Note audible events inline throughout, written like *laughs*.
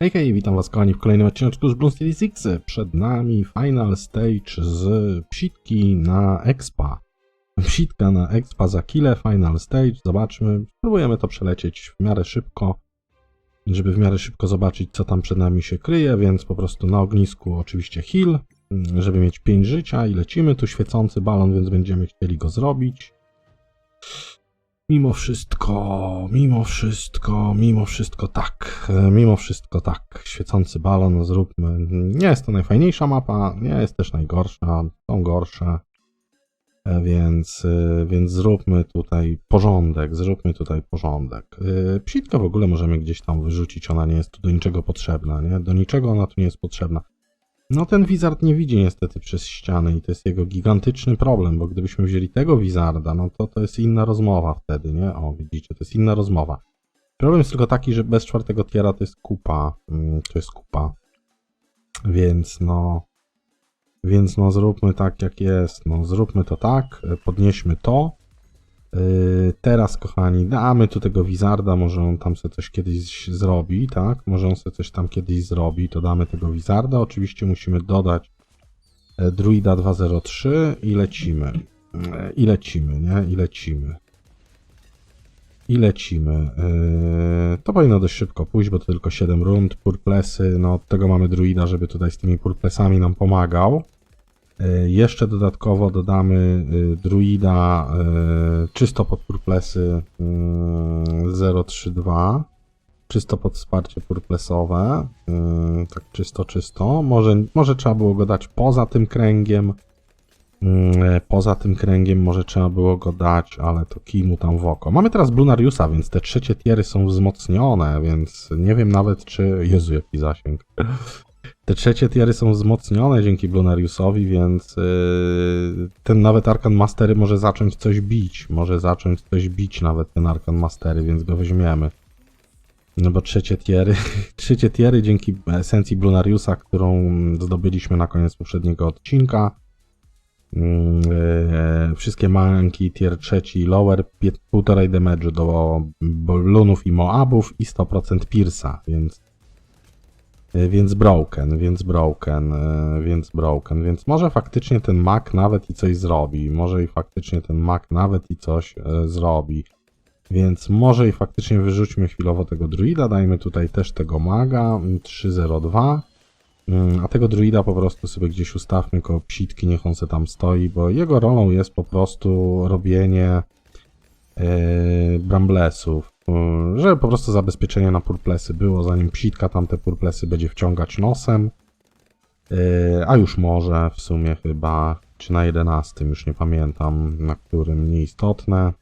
Hej, hej, witam was kochani w kolejnym odcinku z Bloom Series X. Przed nami final stage z psitki na expa. Psitka na expa za kile, final stage, zobaczmy. Spróbujemy to przelecieć w miarę szybko, żeby w miarę szybko zobaczyć co tam przed nami się kryje, więc po prostu na ognisku oczywiście heal, żeby mieć 5 życia i lecimy. Tu świecący balon, więc będziemy chcieli go zrobić. Mimo wszystko, mimo wszystko, mimo wszystko tak, e, mimo wszystko tak, świecący balon zróbmy. Nie jest to najfajniejsza mapa, nie jest też najgorsza, są gorsze, E, więc, e, więc zróbmy tutaj porządek, zróbmy tutaj porządek. Psitka w ogóle możemy gdzieś tam wyrzucić, ona nie jest tu do niczego potrzebna, nie? Do niczego ona tu nie jest potrzebna. No ten wizard nie widzi niestety przez ścianę i to jest jego gigantyczny problem, bo gdybyśmy wzięli tego wizarda, no to to jest inna rozmowa wtedy, nie? O, widzicie, to jest inna rozmowa. Problem jest tylko taki, że bez czwartego tiera to jest kupa, mm, to jest kupa. Więc no, więc no zróbmy tak jak jest, no zróbmy to tak, e, podnieśmy to. Yy, Teraz, kochani, damy tu tego wizarda, może on tam sobie coś kiedyś zrobi, tak? Może on sobie coś tam kiedyś zrobi, to damy tego wizarda. Oczywiście musimy dodać e, druida 203 i lecimy. E, I lecimy, nie? I lecimy. I lecimy. Yy, To powinno dość szybko pójść, bo to tylko 7 rund. Purplesy, no od tego mamy druida, żeby tutaj z tymi purplesami nam pomagał. E, Jeszcze dodatkowo dodamy y, druida y, czysto pod purplesy y, 032. Czysto pod wsparcie purplesowe. Tak czysto, czysto. Może, może trzeba było go dać poza tym kręgiem. Poza tym kręgiem może trzeba było go dać, ale to kij mu tam w oko. Mamy teraz Blunariusa, więc te trzecie tiery są wzmocnione, więc nie wiem nawet czy... Jezu, jaki zasięg. Te trzecie tiery są wzmocnione dzięki Blunariusowi, więc yy, ten nawet Arkan Mastery może zacząć coś bić. Może zacząć coś bić nawet ten Arkan Mastery, więc go weźmiemy. No bo trzecie tiery, *laughs* trzecie tiery dzięki esencji Blunariusa, którą zdobyliśmy na koniec poprzedniego odcinka. Mm, yy, wszystkie manki tier trzeci lower, pie- półtorej damage'u do Blunów i Moabów i 100% Pierce'a, więc E, Więc broken, więc broken, e, więc broken, więc może faktycznie ten Mac nawet i coś zrobi, może i faktycznie ten Mac nawet i coś e, zrobi. Więc może i faktycznie wyrzućmy chwilowo tego druida, dajmy tutaj też tego maga, mm, 302. Mm, A tego druida po prostu sobie gdzieś ustawmy koło psitki, niech on se tam stoi, bo jego rolą jest po prostu robienie yy, bramblesów, żeby po prostu zabezpieczenie na purplesy było, zanim psitka tam te purplesy będzie wciągać nosem. Yy, a już może w sumie chyba, czy na 11, już nie pamiętam, na którym nieistotne.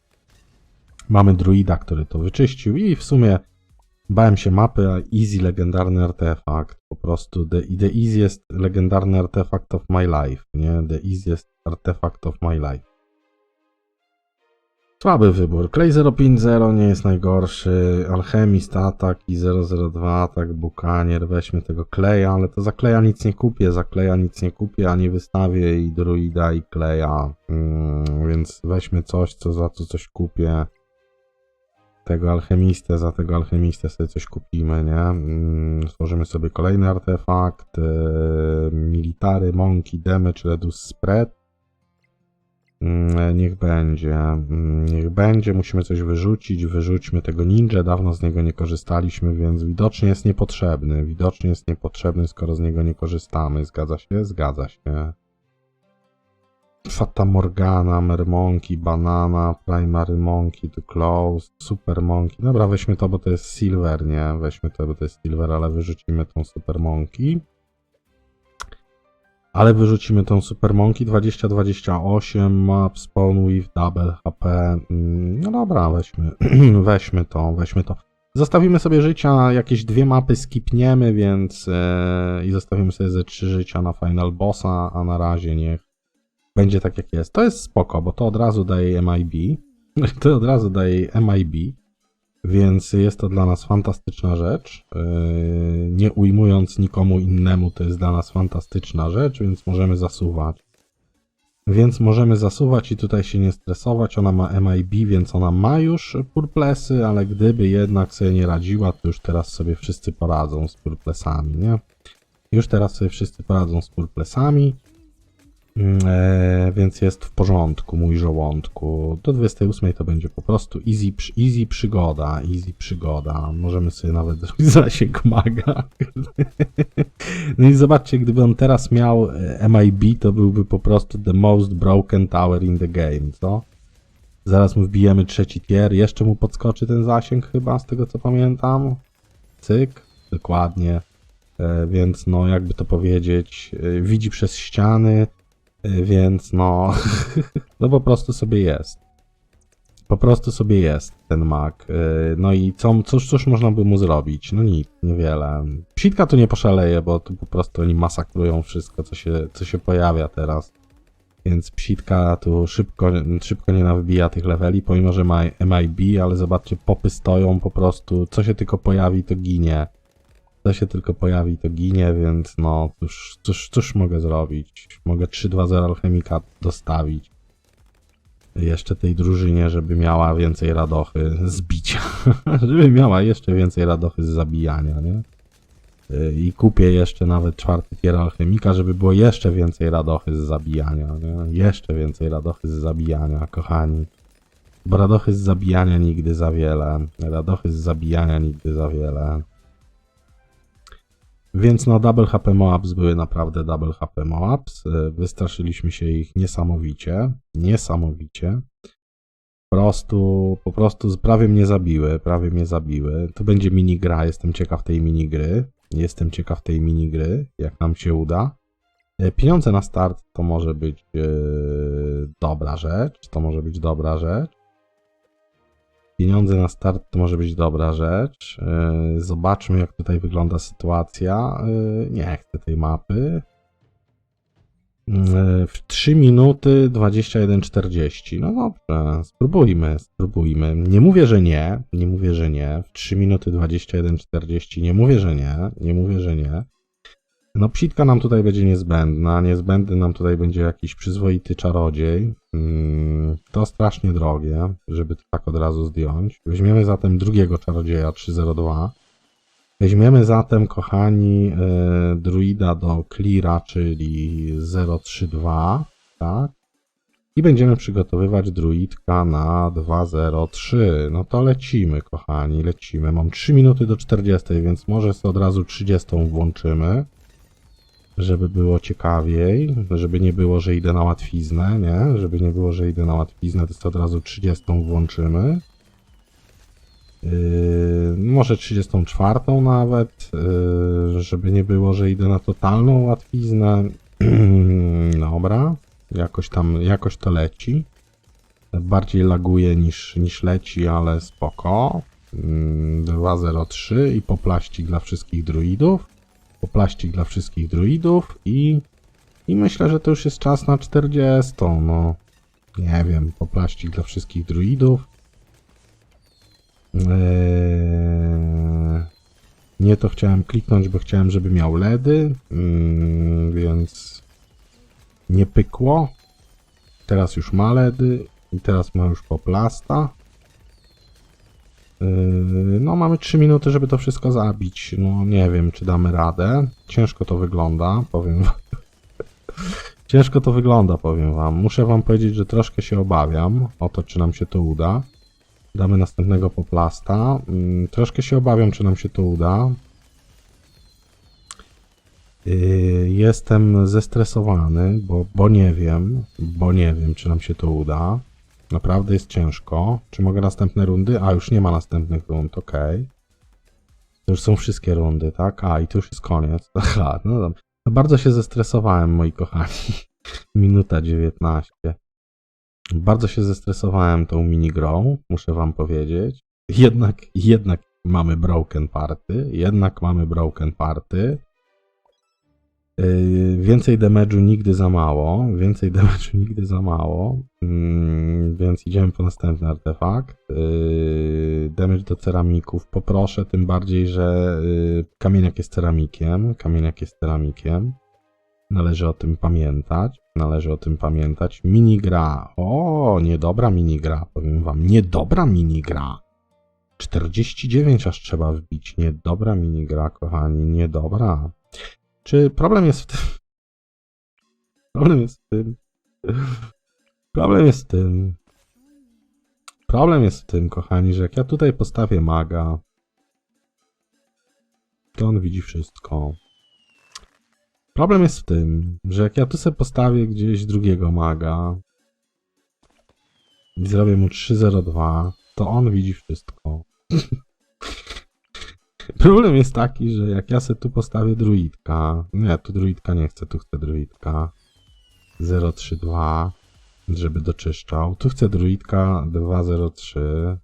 Mamy druida, który to wyczyścił i w sumie bałem się mapy, a easy legendarny artefakt. Po prostu the, the easiest legendarny artefakt of my life, nie? The easiest artefakt of my life. Słaby wybór. Clay 050 nie jest najgorszy. Alchemist atak i 002 atak. Bukanier. Weźmy tego Kleja, ale to za Kleja nic nie kupię. Za Kleja nic nie kupię, a nie wystawię i druida i Kleja. Mm, więc weźmy coś, co za co coś kupię. Tego alchemistę, za tego alchemistę sobie coś kupimy, nie? Mm, Stworzymy sobie kolejny artefakt. Yy, military, Monkey, Damage, Reduce Spread. Mm, Niech będzie, mm, niech będzie, musimy coś wyrzucić, wyrzućmy tego ninja, dawno z niego nie korzystaliśmy, więc widocznie jest niepotrzebny, widocznie jest niepotrzebny, skoro z niego nie korzystamy, zgadza się? Zgadza się. Fata Morgana, Mermonki, Banana, Primary Monkey, to Close, Super Monkey, dobra weźmy to, bo to jest Silver, nie? Weźmy to, bo to jest Silver, ale wyrzucimy tą Super Monkey. Ale wyrzucimy tą Super Monkey 2028, map spawn with double HP. Mm, No dobra, weźmy, *clears throat* weźmy to, weźmy to. Zostawimy sobie życia, jakieś dwie mapy skipniemy, więc e, i zostawimy sobie ze trzy życia na final bossa, a na razie niech będzie tak jak jest. To jest spoko, bo to od razu daje MIB. *laughs* To od razu daje MIB. Więc jest to dla nas fantastyczna rzecz. Yy, Nie ujmując nikomu innemu, to jest dla nas fantastyczna rzecz, więc możemy zasuwać. Więc możemy zasuwać i tutaj się nie stresować. Ona ma MIB, więc ona ma już purplesy, ale gdyby jednak sobie nie radziła, to już teraz sobie wszyscy poradzą z purplesami, nie? Już teraz sobie wszyscy poradzą z purplesami. Mm, E, więc jest w porządku, mój żołądku. Do 28 to będzie po prostu easy, easy przygoda, easy przygoda. Możemy sobie nawet zrobić *laughs* zasięg maga. no i zobaczcie, gdyby on teraz miał e, MIB, to byłby po prostu the most broken tower in the game, co? Zaraz mu wbijemy trzeci tier, jeszcze mu podskoczy ten zasięg chyba, z tego co pamiętam. Cyk, dokładnie. E, więc no, jakby to powiedzieć, widzi przez ściany, więc no, *laughs* no po prostu sobie jest. Po prostu sobie jest ten Mac. E, No i co, cóż, cóż można by mu zrobić? No nic, niewiele. Psitka tu nie poszaleje, bo tu po prostu oni masakrują wszystko, co się, co się pojawia teraz. Więc psitka tu szybko, szybko nie nawbija tych leveli, pomimo że ma MIB, ale zobaczcie, popy stoją po prostu, co się tylko pojawi, to ginie. Co się tylko pojawi, to ginie, więc no, cóż, cóż, cóż mogę zrobić? Mogę 3-2-0 alchemika dostawić. Jeszcze tej drużynie, żeby miała więcej radochy z bicia. *laughs* żeby miała jeszcze więcej radochy z zabijania, nie? Y, I kupię jeszcze nawet czwarty tier alchemika, żeby było jeszcze więcej radochy z zabijania, nie? Jeszcze więcej radochy z zabijania, kochani. Bo radochy z zabijania nigdy za wiele. Radochy z zabijania nigdy za wiele. Więc no, double HP Moabs były naprawdę double HP Moabs. Y, Wystraszyliśmy się ich niesamowicie. Niesamowicie. Po prostu, po prostu prawie mnie zabiły, prawie mnie zabiły. Tu będzie minigra, jestem ciekaw tej minigry. Jestem ciekaw tej minigry, jak nam się uda. E, Pieniądze na start to może być e, dobra rzecz, to może być dobra rzecz. Pieniądze na start to może być dobra rzecz. E, Zobaczmy, jak tutaj wygląda sytuacja. E, Nie chcę tej mapy. E, W 3 minuty 21.40. No dobrze, spróbujmy, spróbujmy. Nie mówię, że nie, nie mówię, że nie. W 3 minuty 21.40 nie mówię, że nie, nie mówię, że nie. No psitka nam tutaj będzie niezbędna, niezbędny nam tutaj będzie jakiś przyzwoity czarodziej. Mm, To strasznie drogie, żeby to tak od razu zdjąć. Weźmiemy zatem drugiego czarodzieja 302. Weźmiemy zatem, kochani, e, druida do cleara, czyli 032, tak? I będziemy przygotowywać druidka na 203. No to lecimy, kochani, lecimy. Mam 3 minuty do 40, więc może sobie od razu 30 włączymy, żeby było ciekawiej, żeby nie było, że idę na łatwiznę, nie? Żeby nie było, że idę na łatwiznę, to sobie od razu 30 włączymy. Yy, może 34 nawet, yy, żeby nie było, że idę na totalną łatwiznę. *clears throat* Dobra, jakoś tam, jakoś to leci. Bardziej laguje niż, niż leci, ale spoko. Yy, 203 i poplaścik dla wszystkich druidów. Poplaścik dla wszystkich druidów i, i myślę, że to już jest czas na 40. No, nie wiem, poplaścik dla wszystkich druidów. Eee, nie to chciałem kliknąć, bo chciałem, żeby miał LEDy, mm, więc nie pykło. Teraz już ma LEDy i teraz ma już poplasta. Eee, No, mamy 3 minuty, żeby to wszystko zabić. No, nie wiem, czy damy radę. Ciężko to wygląda, powiem wam. *laughs* Ciężko to wygląda, powiem wam. Muszę wam powiedzieć, że troszkę się obawiam o to, czy nam się to uda. Damy następnego poplasta. Mm, Troszkę się obawiam, czy nam się to uda. Yy, Jestem zestresowany, bo, bo nie wiem, bo nie wiem, czy nam się to uda. Naprawdę jest ciężko. Czy mogę następne rundy? A, już nie ma następnych rund, okej. To już są wszystkie rundy, tak? A, i to już jest koniec. *laughs* Aha, no dobra. No Bardzo się zestresowałem, moi kochani. *laughs* Minuta 19. Bardzo się zestresowałem tą minigrą, muszę wam powiedzieć. Jednak, jednak mamy broken party, jednak mamy broken party. Yy, więcej damage'u nigdy za mało, więcej damage'u *laughs* nigdy za mało, mm, więc idziemy po następny artefakt. Yy, damage do ceramików poproszę, tym bardziej, że yy, kamieniak jest ceramikiem, kamieniak jest ceramikiem. Należy o tym pamiętać. Należy o tym pamiętać. Minigra. O, niedobra minigra. Powiem wam, niedobra minigra. 49 aż trzeba wbić. Niedobra minigra, kochani, niedobra. Czy problem jest w tym? *laughs* Problem jest w tym. Problem jest w tym. Problem jest w tym, kochani, że jak ja tutaj postawię maga, to on widzi wszystko. Problem jest w tym, że jak ja tu sobie postawię gdzieś drugiego maga i zrobię mu 302, to on widzi wszystko. *laughs* *laughs* Problem jest taki, że jak ja sobie tu postawię druidka, nie, tu druidka nie chcę, tu chcę druidka 032, żeby doczyszczał. Tu chcę druidka 203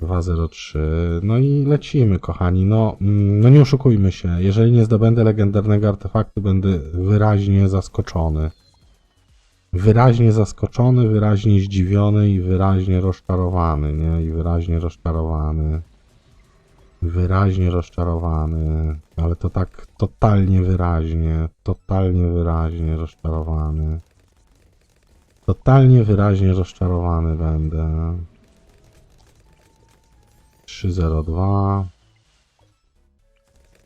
203. No i lecimy, kochani. No, mm, no nie oszukujmy się. Jeżeli nie zdobędę legendarnego artefaktu, będę wyraźnie zaskoczony. Wyraźnie zaskoczony, wyraźnie zdziwiony i wyraźnie rozczarowany, nie? I wyraźnie rozczarowany. Wyraźnie rozczarowany. Ale to tak totalnie wyraźnie. Totalnie wyraźnie rozczarowany. Totalnie wyraźnie rozczarowany będę. 302.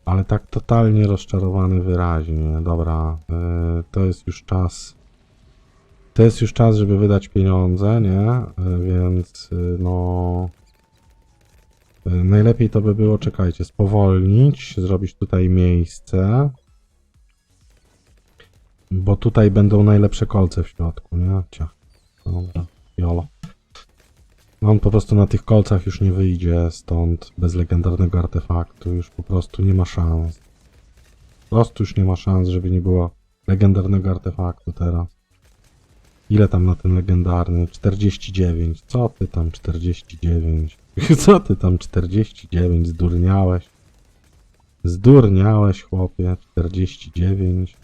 Ale tak totalnie rozczarowany wyraźnie. Dobra, yy, to jest już czas. To jest już czas, żeby wydać pieniądze, nie? Yy, więc yy, no. Yy, najlepiej to by było, czekajcie, spowolnić, zrobić tutaj miejsce. Bo tutaj będą najlepsze kolce w środku, nie? Ciach. Dobra, jolo. No on po prostu na tych kolcach już nie wyjdzie stąd bez legendarnego artefaktu. Już po prostu nie ma szans. Po prostu już nie ma szans, żeby nie było legendarnego artefaktu teraz. Ile tam na ten legendarny? 49. Co ty tam 49? *laughs* Co ty tam 49? Zdurniałeś? Zdurniałeś, chłopie. 49.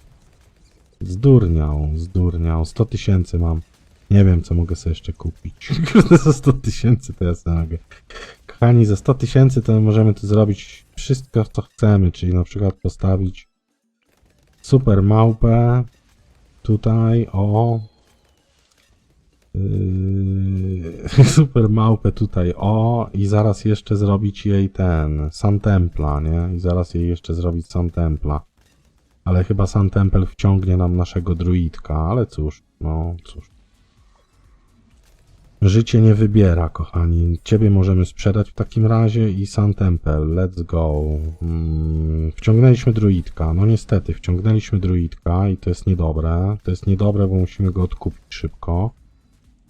Zdurniał, zdurniał. 100 tysięcy mam. Nie wiem, co mogę sobie jeszcze kupić. *laughs* Za 100 tysięcy to ja sobie mogę. Kochani, za 100 tysięcy to możemy tu zrobić wszystko, co chcemy, czyli na przykład postawić super małpę tutaj, o. Yy, *laughs* super małpę tutaj, o. I zaraz jeszcze zrobić jej ten, Sun Templa, nie? I zaraz jej jeszcze zrobić Sun Templa. Ale chyba Sun Temple wciągnie nam naszego druidka, ale cóż, no cóż. Życie nie wybiera, kochani. Ciebie możemy sprzedać w takim razie i Sun Temple. Let's go. Mm, wciągnęliśmy druidka. No niestety, wciągnęliśmy druidka i to jest niedobre. To jest niedobre, bo musimy go odkupić szybko.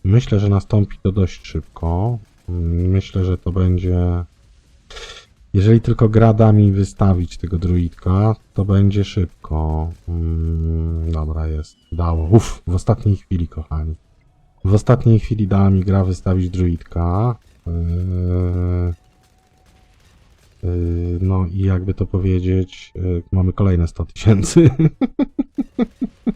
Myślę, że nastąpi to dość szybko. Mm, Myślę, że to będzie... Jeżeli tylko gradami wystawić tego druidka, to będzie szybko. Mm, dobra, jest. Dało. Uff, w ostatniej chwili, kochani. W ostatniej chwili dała mi gra wystawić druidka. Yy, yy, no i jakby to powiedzieć, yy, mamy kolejne 100 tysięcy. *laughs*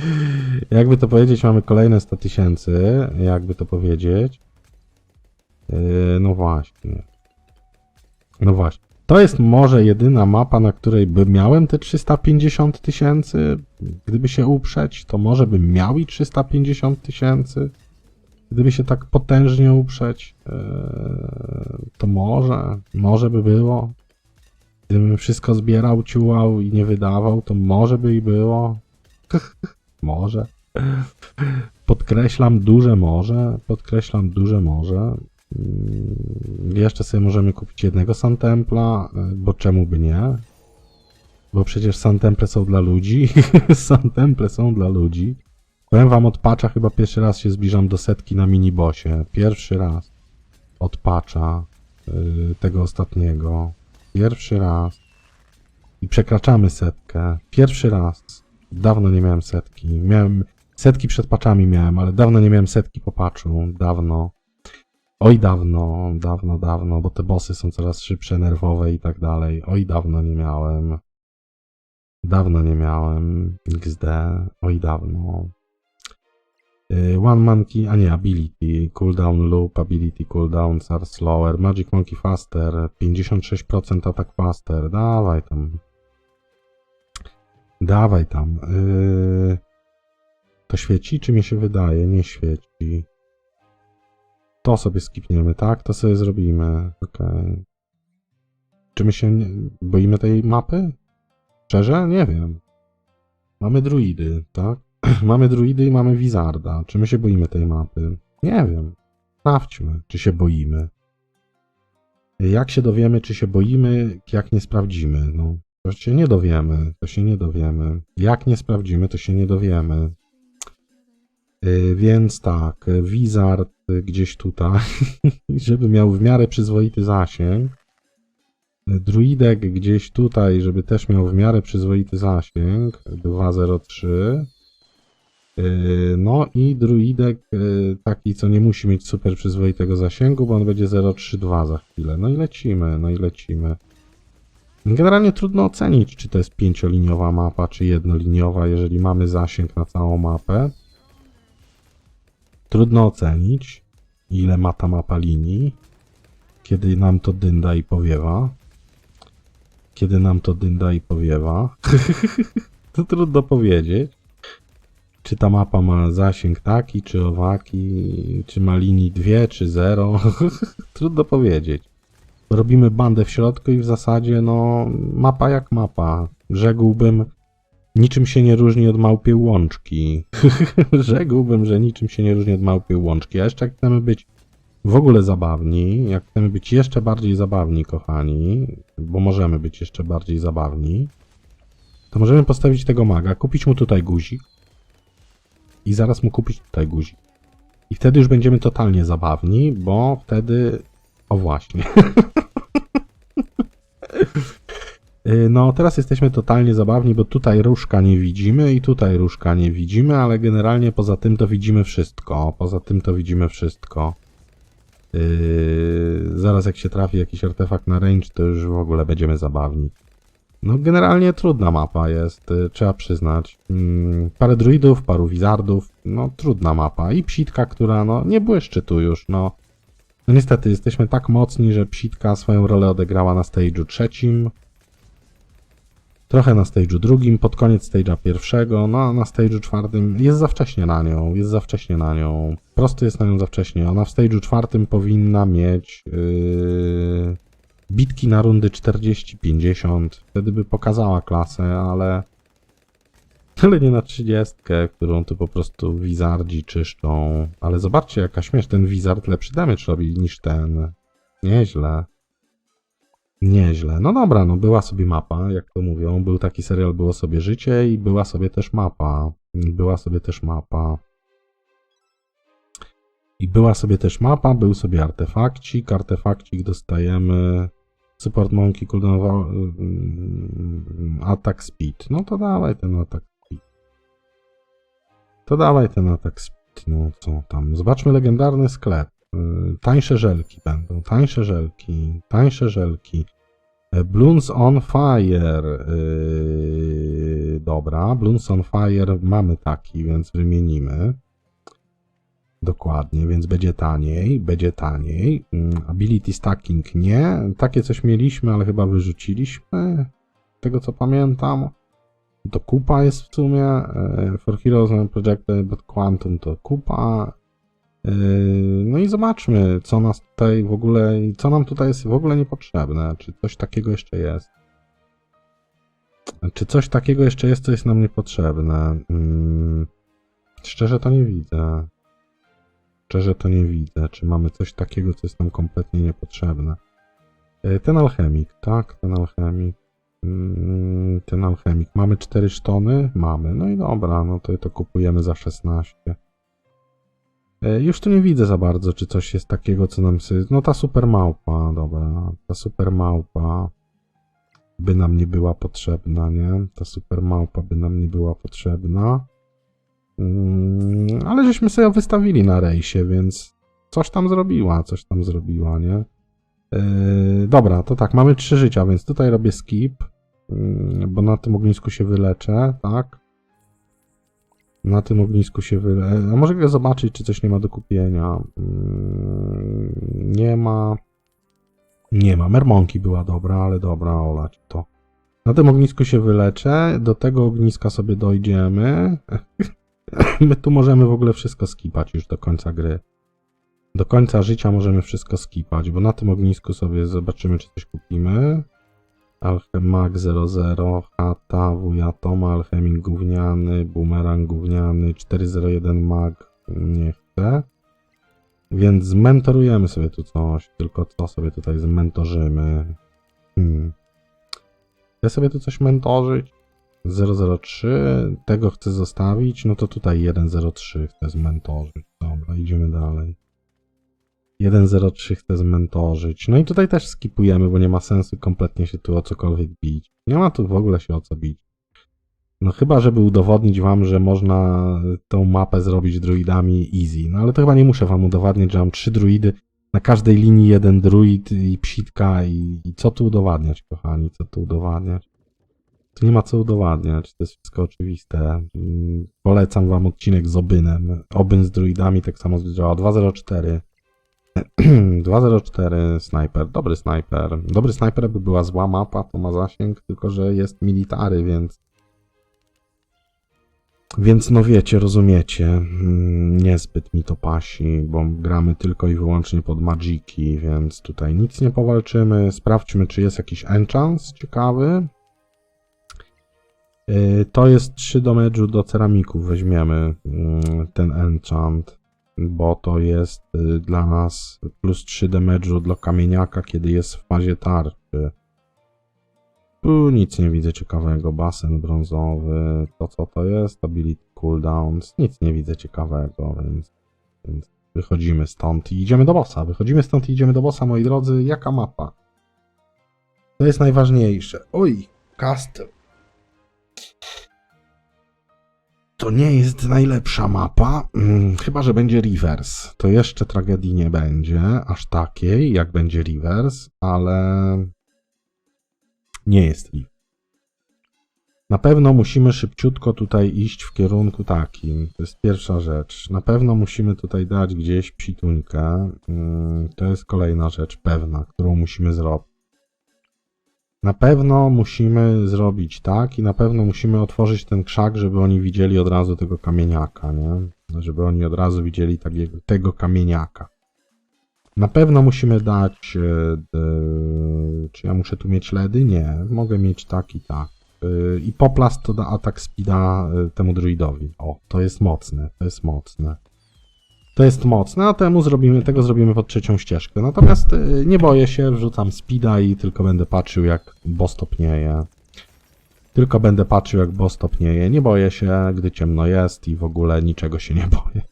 *laughs* jakby to powiedzieć, mamy kolejne 100 tysięcy. Jakby to powiedzieć. Yy, no właśnie. No właśnie. To jest może jedyna mapa, na której by miałem te 350 tysięcy. Gdyby się uprzeć, to może bym miał i 350 tysięcy. Gdyby się tak potężnie uprzeć, eee, to może, może by było. Gdybym wszystko zbierał, ciułał i nie wydawał, to może by i było. *laughs* może. Podkreślam duże może, podkreślam duże może. Mm, Jeszcze sobie możemy kupić jednego Sun Templa, y, bo czemu by nie? Bo przecież Sun Temple są dla ludzi. *laughs* Sun Temple są dla ludzi. Powiem wam od chyba pierwszy raz się zbliżam do setki na minibosie. Pierwszy raz. Od y, tego ostatniego. Pierwszy raz. I przekraczamy setkę. Pierwszy raz. Dawno nie miałem setki. Miałem setki przed patchami miałem, ale dawno nie miałem setki po patchu. Dawno. Oj dawno, dawno, dawno, bo te bossy są coraz szybsze, nerwowe i tak dalej. Oj dawno nie miałem. Dawno nie miałem XD. Oj dawno. Y, One Monkey, a nie, Ability, Cooldown Loop, Ability Cooldowns are slower, Magic Monkey Faster, 56% atak faster, dawaj tam. Dawaj tam. Yy... To świeci, czy mi się wydaje? Nie świeci. To sobie skipniemy, tak? To sobie zrobimy. Okej. Czy my się boimy tej mapy? Szczerze? Nie wiem. Mamy druidy, tak? *clears throat* mamy druidy i mamy wizarda. Czy my się boimy tej mapy? Nie wiem. Sprawdźmy, czy się boimy. Jak się dowiemy, czy się boimy, jak nie sprawdzimy? No, to się nie dowiemy, to się nie dowiemy. Jak nie sprawdzimy, to się nie dowiemy. Yy, więc tak, wizard gdzieś tutaj, *laughs* żeby miał w miarę przyzwoity zasięg. Druidek gdzieś tutaj, żeby też miał w miarę przyzwoity zasięg. 203. Yy, No i druidek taki, co nie musi mieć super przyzwoitego zasięgu, bo on będzie 032 za chwilę. No i lecimy, no i lecimy. Generalnie trudno ocenić, czy to jest pięcioliniowa mapa, czy jednoliniowa, jeżeli mamy zasięg na całą mapę. Trudno ocenić, ile ma ta mapa linii, kiedy nam to dynda i powiewa. Kiedy nam to dynda i powiewa. *laughs* to trudno powiedzieć. Czy ta mapa ma zasięg taki, czy owaki, czy ma linii 2, czy 0? *laughs* Trudno powiedzieć. Robimy bandę w środku i w zasadzie, no, mapa jak mapa. Rzekłbym, niczym się nie różni od małpiej łączki. *laughs* Rzekłbym, że niczym się nie różni od małpiej łączki. A jeszcze jak chcemy być w ogóle zabawni, jak chcemy być jeszcze bardziej zabawni, kochani, bo możemy być jeszcze bardziej zabawni, to możemy postawić tego maga, kupić mu tutaj guzik, i zaraz mu kupić tutaj guzik. I wtedy już będziemy totalnie zabawni, bo wtedy. O właśnie. *laughs* Y, No, teraz jesteśmy totalnie zabawni, bo tutaj różka nie widzimy i tutaj różka nie widzimy, ale generalnie poza tym to widzimy wszystko. Poza tym to widzimy wszystko. Yy, zaraz jak się trafi jakiś artefakt na range, to już w ogóle będziemy zabawni. No, generalnie trudna mapa jest, y, trzeba przyznać. Mm, parę druidów, paru wizardów, no trudna mapa. I psitka, która no nie błyszczy tu już, no. No niestety, jesteśmy tak mocni, że psitka swoją rolę odegrała na stage'u trzecim. Trochę na stage'u drugim, pod koniec stage'a pierwszego, no a na stage'u czwartym jest za wcześnie na nią, jest za wcześnie na nią. Prosto jest na nią za wcześnie. Ona w stage'u czwartym powinna mieć... Yy bitki na rundy 40-50, wtedy by pokazała klasę, ale ale nie na 30, którą tu po prostu wizardzi czyszczą. Ale zobaczcie, jaka śmiesz, ten wizard lepszy damage robi niż ten. Nieźle. Nieźle. No dobra, no była sobie mapa, jak to mówią. Był taki serial, było sobie życie i była sobie też mapa. Była sobie też mapa. I była sobie też mapa, był sobie artefakcik, artefakcik dostajemy support monkey cooldown wa- mm, attack speed. No to dawaj ten speed. To dawaj ten. No co tam. Zobaczmy legendarny sklep. Y, Tańsze żelki będą, tańsze żelki, tańsze żelki. E, Bloons on Fire. Yy, dobra, Bloons on Fire mamy taki, więc wymienimy. Dokładnie, więc będzie taniej, będzie taniej. Mm, Ability stacking nie. Takie coś mieliśmy, ale chyba wyrzuciliśmy. Tego co pamiętam. To kupa jest w sumie. e, For Heroes and Projected, but Quantum to kupa. E, No i zobaczmy, co nas tutaj w ogóle, co nam tutaj jest w ogóle niepotrzebne. Czy coś takiego jeszcze jest? Czy coś takiego jeszcze jest, co jest nam niepotrzebne? Mm, Szczerze to nie widzę. Szczerze to nie widzę, czy mamy coś takiego, co jest nam kompletnie niepotrzebne. E, Ten alchemik, tak, ten alchemik. Mm, Ten alchemik. Mamy 4 sztony? Mamy. No i dobra, no to to kupujemy za 16. E, Już tu nie widzę za bardzo, czy coś jest takiego, co nam... No ta super małpa, dobra. Ta super małpa by nam nie była potrzebna, nie? Ta super małpa by nam nie była potrzebna. Mm, ale żeśmy sobie ją wystawili na rejsie, więc coś tam zrobiła, coś tam zrobiła, nie? Yy, dobra, to tak, mamy trzy życia, więc tutaj robię skip, yy, bo na tym ognisku się wyleczę, tak? Na tym ognisku się wyleczę. A może zobaczyć, czy coś nie ma do kupienia. Yy, nie ma. Nie ma. Mermonki była dobra, ale dobra, olać to. Na tym ognisku się wyleczę, do tego ogniska sobie dojdziemy. *laughs* My tu możemy w ogóle wszystko skipać już do końca gry. Do końca życia możemy wszystko skipać, bo na tym ognisku sobie zobaczymy, czy coś kupimy. Alchemag 00, Hata, Wuja Toma, Alchemik gówniany, Boomerang gówniany, 401 Mag, nie chcę. Więc zmentorujemy sobie tu coś, tylko co sobie tutaj zmentorzymy? Hmm. Chcę sobie tu coś mentorzyć? 003, tego chcę zostawić, no to tutaj 103 chcę zmentorzyć. Dobra, idziemy dalej. 103 chcę zmentorzyć. No i tutaj też skipujemy, bo nie ma sensu kompletnie się tu o cokolwiek bić. Nie ma tu w ogóle się o co bić. No chyba, żeby udowodnić wam, że można tą mapę zrobić druidami easy. No ale to chyba nie muszę wam udowadniać, że mam trzy druidy, na każdej linii jeden druid i psitka i, i co tu udowadniać, kochani, co tu udowadniać? Tu nie ma co udowadniać, to jest wszystko oczywiste. Mm, Polecam wam odcinek z Obynem. Obyn z druidami tak samo działa. 204. *clears throat* 204 snajper, dobry snajper. Dobry snajper by była zła mapa, to ma zasięg, tylko że jest military, więc więc no wiecie, rozumiecie, mm, niezbyt mi to pasi, bo gramy tylko i wyłącznie pod magiki, więc tutaj nic nie powalczymy. Sprawdźmy, czy jest jakiś enchant ciekawy. Yy, To jest 3 damage'u do ceramików, weźmiemy mm, ten enchant, bo to jest y, dla nas plus 3 damage'u dla kamieniaka, kiedy jest w fazie tarczy. Tu nic nie widzę ciekawego. Basen brązowy. To co to jest? Ability cooldowns. Nic nie widzę ciekawego, więc, więc wychodzimy stąd i idziemy do bossa. Wychodzimy stąd i idziemy do bossa, moi drodzy. Jaka mapa? To jest najważniejsze. Oj, Castle. To nie jest najlepsza mapa, mm, chyba że będzie reverse. To jeszcze tragedii nie będzie, aż takiej, jak będzie reverse, ale nie jest Leaf. Na pewno musimy szybciutko tutaj iść w kierunku takim. To jest pierwsza rzecz. Na pewno musimy tutaj dać gdzieś psituńkę. Mm, To jest kolejna rzecz pewna, którą musimy zrobić. Na pewno musimy zrobić tak i na pewno musimy otworzyć ten krzak, żeby oni widzieli od razu tego kamieniaka, nie? Żeby oni od razu widzieli takiego, tego kamieniaka. Na pewno musimy dać. d, czy ja muszę tu mieć ledy? Nie. Mogę mieć tak i tak. E, I poplast to da atak speeda e, temu druidowi. O, to jest mocne, to jest mocne. To jest mocne, a temu zrobimy, tego zrobimy pod trzecią ścieżkę. Natomiast e, nie boję się, wrzucam speeda i tylko będę patrzył jak boss topnieje. Tylko będę patrzył jak boss topnieje. Nie boję się, gdy ciemno jest i w ogóle niczego się nie *laughs* boję.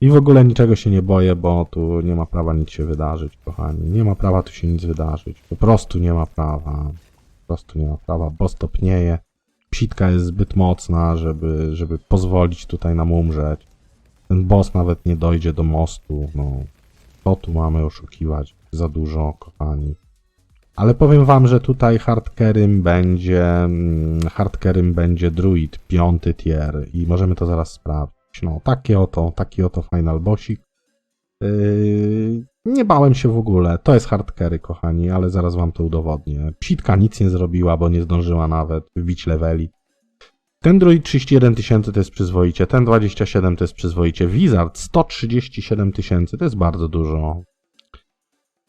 I w ogóle niczego się nie boję, bo tu nie ma prawa nic się wydarzyć, kochani. Nie ma prawa tu się nic wydarzyć. Po prostu nie ma prawa. Po prostu nie ma prawa, bo stopnieje. Psitka jest zbyt mocna, żeby, żeby pozwolić tutaj nam umrzeć. Ten boss nawet nie dojdzie do mostu. No, to tu mamy oszukiwać. Za dużo, kochani. Ale powiem wam, że tutaj hardkerym będzie mm, hardkerym będzie druid, piąty tier i możemy to zaraz sprawdzić. No, takie oto, taki oto final bossik. Yy, nie bałem się w ogóle. To jest hardkery, kochani, ale zaraz wam to udowodnię. Psitka nic nie zrobiła, bo nie zdążyła nawet wbić leveli. Ten druid 31 tysięcy to jest przyzwoicie, ten 27 to jest przyzwoicie, Wizard 137 tysięcy to jest bardzo dużo.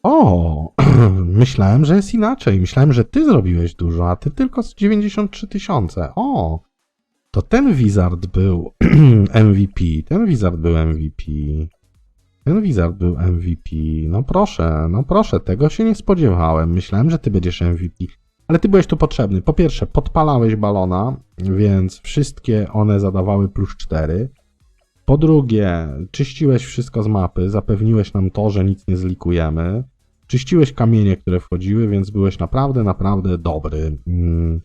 O, *clears throat* myślałem, że jest inaczej. Myślałem, że ty zrobiłeś dużo, a ty tylko z 93 tysiące. O, to ten Wizard był *clears throat* MVP. Ten Wizard był MVP. Ten Wizard był MVP. No proszę, no proszę, tego się nie spodziewałem. Myślałem, że ty będziesz MVP. Ale ty byłeś tu potrzebny. Po pierwsze, podpalałeś balona, więc wszystkie one zadawały plus 4. Po drugie, czyściłeś wszystko z mapy, zapewniłeś nam to, że nic nie zlikujemy. Czyściłeś kamienie, które wchodziły, więc byłeś naprawdę, naprawdę dobry. Mm.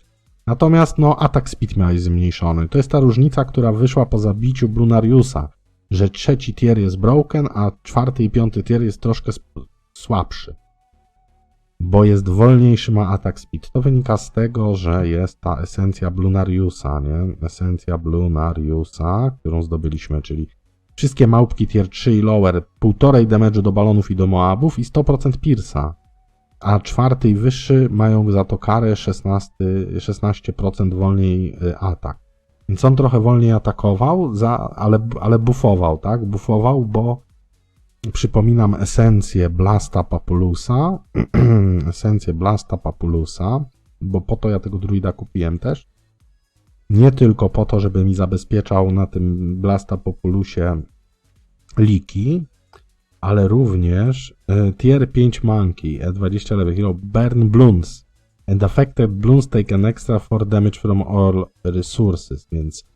Natomiast, no, atak speed miałeś zmniejszony. To jest ta różnica, która wyszła po zabiciu Brunariusa, że trzeci tier jest broken, a czwarty i piąty tier jest troszkę słabszy. Bo jest wolniejszy, ma atak speed. To wynika z tego, że jest ta esencja Blunariusa, nie? Esencja Blunariusa, którą zdobyliśmy, czyli wszystkie małpki tier 3 i lower, półtorej damage'u do balonów i do moabów i 100% pierce'a. a czwarty i wyższy mają za to karę 16, 16% wolniej y, atak. Więc on trochę wolniej atakował, za, ale, ale buffował, tak? Buffował, bo przypominam esencję Blasta Papulusa, *clears throat* esencję Blasta Papulusa, bo po to ja tego druida kupiłem też. Nie tylko po to, żeby mi zabezpieczał na tym Blasta Populusie liki, ale również e, tier 5 monkey at 20 level hero burn bloons and affected bloons take an extra for damage from all resources, więc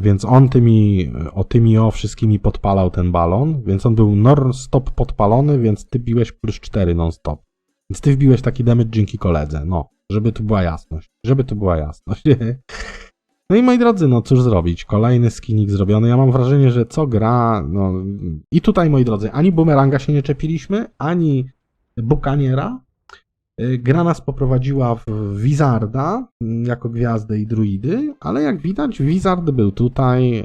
więc on tymi o tymi o wszystkimi podpalał ten balon, więc on był non-stop podpalony, więc ty biłeś plus 4 non-stop. Więc ty wbiłeś taki damage dzięki koledze, no, żeby tu była jasność, żeby tu była jasność. *laughs* No i moi drodzy, no cóż zrobić, kolejny skinik zrobiony. Ja mam wrażenie, że co gra, no i tutaj moi drodzy, ani bumeranga się nie czepiliśmy, ani bukaniera. Y, Gra nas poprowadziła w Wizarda mm, jako gwiazdę i druidy, ale jak widać Wizard był tutaj y,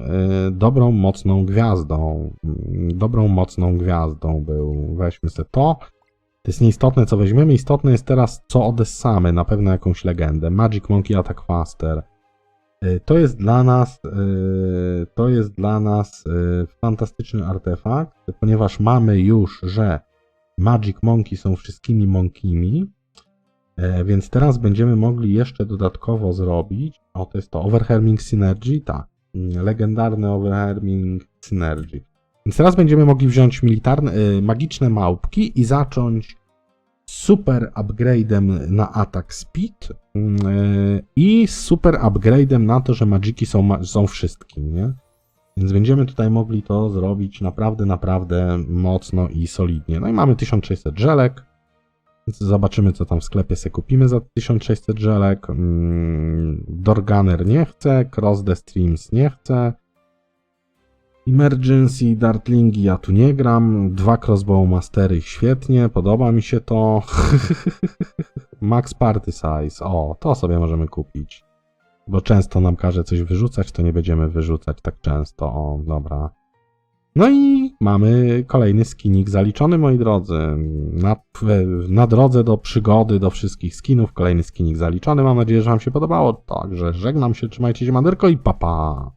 dobrą, mocną gwiazdą. Mm, Dobrą, mocną gwiazdą był. Weźmy sobie to. To jest nieistotne, co weźmiemy. Istotne jest teraz, co odessamy. Na pewno jakąś legendę. Magic Monkey Attack Faster. Y, To jest dla nas, to jest dla nas fantastyczny artefakt, ponieważ mamy już, że Magic Monkey są wszystkimi monkimi, więc teraz będziemy mogli jeszcze dodatkowo zrobić, o to jest to Overwhelming Synergy, tak, mm, legendarny Overwhelming Synergy. Więc teraz będziemy mogli wziąć militarne, y, magiczne małpki i zacząć super upgrade'em na attack speed yy, i super upgrade'em na to, że magiki są, są wszystkim, nie? Więc będziemy tutaj mogli to zrobić naprawdę, naprawdę mocno i solidnie. No i mamy 1600 żelek. Zobaczymy, co tam w sklepie se kupimy za 1600 żelek. Mm, Dorganer nie chce, Cross the Streams nie chce. Emergency, Dartlingi ja tu nie gram. Dwa Crossbow Mastery świetnie, podoba mi się to. *laughs* Max Party Size, o, to sobie możemy kupić. Bo często nam każe coś wyrzucać, to nie będziemy wyrzucać tak często. O, dobra. No i mamy kolejny skinik zaliczony, moi drodzy. Na, na drodze do przygody, do wszystkich skinów, kolejny skinik zaliczony. Mam nadzieję, że Wam się podobało. Także żegnam się, trzymajcie się, manderko i papa.